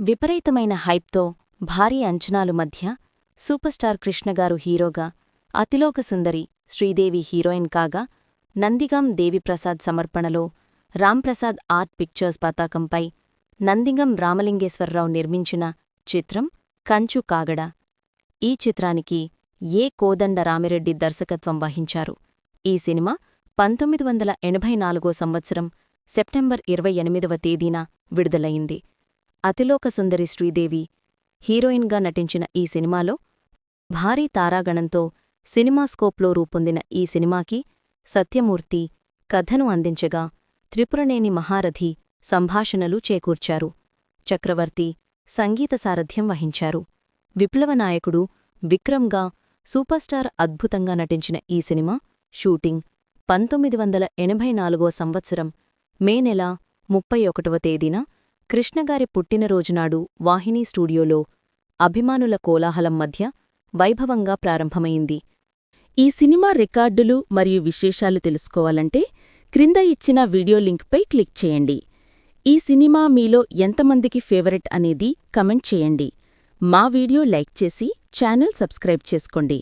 విపరీతమైన హైప్తో భారీ అంచనాలు మధ్య సూపర్ స్టార్ కృష్ణగారు హీరోగా అతిలోక సుందరి శ్రీదేవి హీరోయిన్ కాగా నందిగం దేవిప్రసాద్ సమర్పణలో రాంప్రసాద్ ఆర్ట్ పిక్చర్స్ పతాకంపై నందిగం రామలింగేశ్వరరావు నిర్మించిన చిత్రం కంచు కాగడ. ఈ చిత్రానికి ఏ కోదండ రామిరెడ్డి దర్శకత్వం వహించారు? ఈ సినిమా పంతొమ్మిది వందల ఎనభై నాలుగో సంవత్సరం సెప్టెంబర్ ఇరవై ఎనిమిదవ తేదీన విడుదలయింది అతిలోక సుందరి శ్రీదేవి హీరోయిన్గా నటించిన ఈ సినిమాలో భారీ తారాగణంతో సినిమాస్కోప్లో రూపొందిన ఈ సినిమాకి సత్యమూర్తి కథను అందించగా త్రిపురనేని మహారథి సంభాషణలు చేకూర్చారు. చక్రవర్తి సంగీత సారథ్యం వహించారు. విప్లవనాయకుడు విక్రమ్గా సూపర్స్టార్ అద్భుతంగా నటించిన ఈ సినిమా షూటింగ్ పంతొమ్మిది వందల ఎనభై నాలుగో సంవత్సరం మే నెల ముప్పై ఒకటవ తేదీన కృష్ణగారి పుట్టినరోజునాడు వాహినీ స్టూడియోలో అభిమానుల కోలాహలం మధ్య వైభవంగా ప్రారంభమైంది. ఈ సినిమా రికార్డులు మరియు విశేషాలు తెలుసుకోవాలంటే క్రింద ఇచ్చిన వీడియో లింక్పై క్లిక్ చేయండి. ఈ సినిమా మీలో ఎంతమందికి ఫేవరెట్ అనేది కమెంట్ చేయండి. మా వీడియో లైక్ చేసి ఛానల్ సబ్స్క్రైబ్ చేసుకోండి.